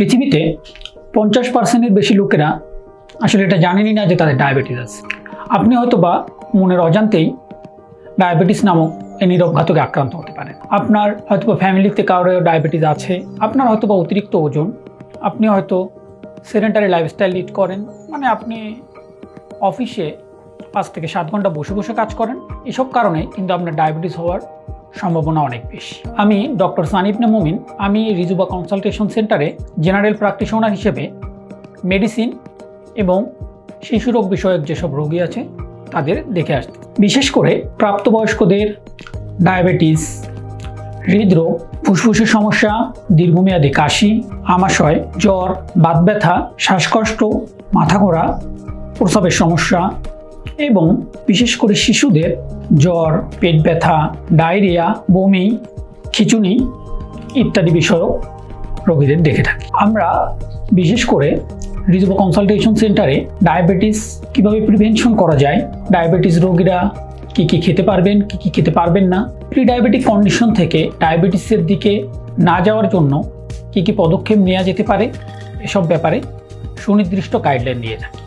পৃথিবীতে পঞ্চাশ পার্সেন্টের বেশি লোকেরা আসলে এটা জানেনই না যে তাদের ডায়াবেটিস আছে। আপনি হয়তো বা মনের অজান্তেই ডায়াবেটিস নামক এই নীরব ঘাতকে আক্রান্ত হতে পারেন। আপনার হয়তো বা ফ্যামিলিতে কারোর ডায়াবেটিস আছে, আপনার হয়তো বা অতিরিক্ত ওজন, আপনি হয়তো সেডেন্টারি লাইফস্টাইল লিড করেন মানে আপনি অফিসে পাঁচ থেকে সাত ঘণ্টা বসে বসে কাজ করেন, এসব কারণে কিন্তু আপনার ডায়াবেটিস হওয়ার সম্ভাবনা অনেক বেশি। আমি ডক্টর সানিবনে মুমিন, আমি রিজুবা কনসালটেশন সেন্টারে জেনারেল প্র্যাকটিশনার হিসেবে মেডিসিন এবং শিশু রোগ বিষয়ক যেসব রোগী আছে তাদের দেখে আসতে বিশেষ করে প্রাপ্তবয়স্কদের ডায়াবেটিস, হৃদরোগ, ফুসফুসের সমস্যা, দীর্ঘমেয়াদী কাশি, আমাশয়, জ্বর, বাত ব্যথা, শ্বাসকষ্ট মাথা ঘোরা প্রস্রাবের সমস্যা এবং বিশেষ করে শিশুদের জ্বর, পেট ব্যথা, ডায়রিয়া, বমি, খিচুনি ইত্যাদি বিষয়ক রোগীদের দেখে থাকি। আমরা বিশেষ করে রিজব কনসালটেশন সেন্টারে ডায়াবেটিস কীভাবে প্রিভেনশন করা যায়, ডায়াবেটিস রোগীরা কি কি খেতে পারবেন, কি কি খেতে পারবেন না প্রি ডায়াবেটিক কন্ডিশন থেকে ডায়াবেটিসের দিকে না যাওয়ার জন্য কি কি পদক্ষেপ নেওয়া যেতে পারে, এসব ব্যাপারে সুনির্দিষ্ট গাইডলাইন নিয়ে থাকি।